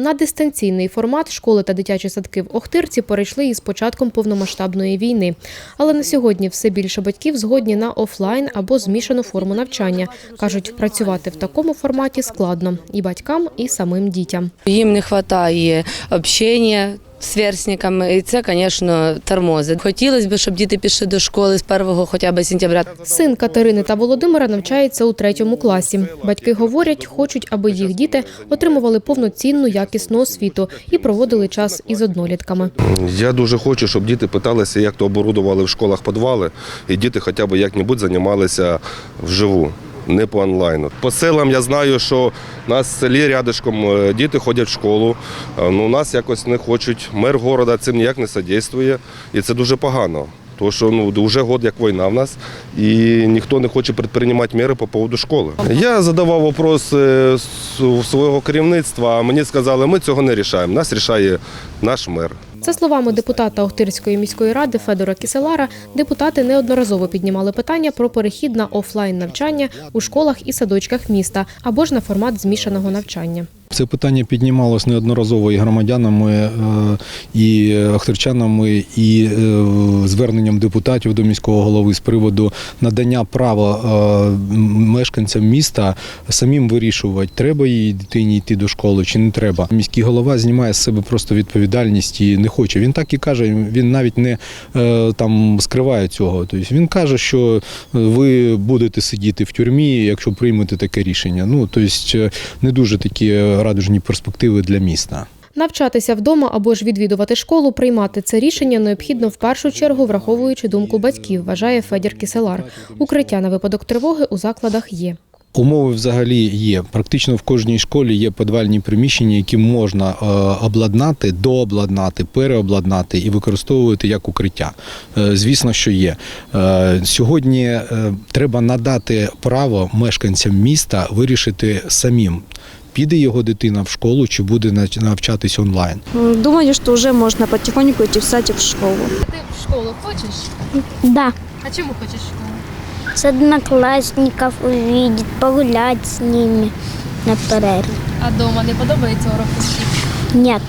На дистанційний формат школи та дитячі садки в Охтирці перейшли із початком повномасштабної війни. Але на сьогодні все більше батьків згодні на офлайн або змішану форму навчання. Кажуть, працювати в такому форматі складно і батькам, і самим дітям. Їм не вистачає з сверстниками, і це, звісно, тормозить. Хотілося б, щоб діти пішли до школи з 1 хоча б сентября. Син Катерини та Володимира навчається у третьому класі. Батьки говорять, хочуть, аби їх діти отримували повноцінну якісну освіту і проводили час із однолітками. Я дуже хочу, щоб діти питалися, як то оборудували в школах підвали, і діти хоча б як-небудь займалися вживу. Не по онлайну. По селам я знаю, що у нас в селі рядишком е, діти ходять в школу. е, Ну, нас якось не хочуть. Мер города цим ніяк не содействує. І це дуже погано. Тому що ну, вже год як війна в нас, і ніхто не хоче предприймати міри по поводу школи. Я задавав вопрос е, у свого керівництва, а мені сказали, ми цього не рішаємо. Нас рішає наш мер. За словами депутата Охтирської міської ради Федора Кіселара, депутати неодноразово піднімали питання про перехід на офлайн навчання у школах і садочках міста або ж на формат змішаного навчання. Це питання піднімалось неодноразово і громадянами, е, і ахтерчанами, і е, зверненням депутатів до міського голови з приводу надання права е, мешканцям міста самим вирішувати, треба їй дитині йти до школи чи не треба. Міський голова знімає з себе просто відповідальність і не хоче. Він так і каже, він навіть не е, там скриває цього. Тобто він каже, що ви будете сидіти в тюрмі, якщо приймете таке рішення. Ну тобто не дуже такі радужні перспективи для міста. Навчатися вдома або ж відвідувати школу, приймати це рішення необхідно в першу чергу, враховуючи думку батьків, вважає Федір Кіселар. Укриття на випадок тривоги у закладах є. Умови взагалі є. Практично в кожній школі є підвальні приміщення, які можна е, обладнати, дообладнати, переобладнати і використовувати як укриття. Е, Звісно, що є. Е, Сьогодні треба надати право мешканцям міста вирішити самим. Піде його дитина в школу чи буде нав- навчатись онлайн. Думаю, що вже можна потихоньку йти в садик в школу. Ти в школу хочеш? Да, А чому хочеш школу? с одноклассников увидеть, погулять с ними на перерве. А вдома не подобається урок? Нет,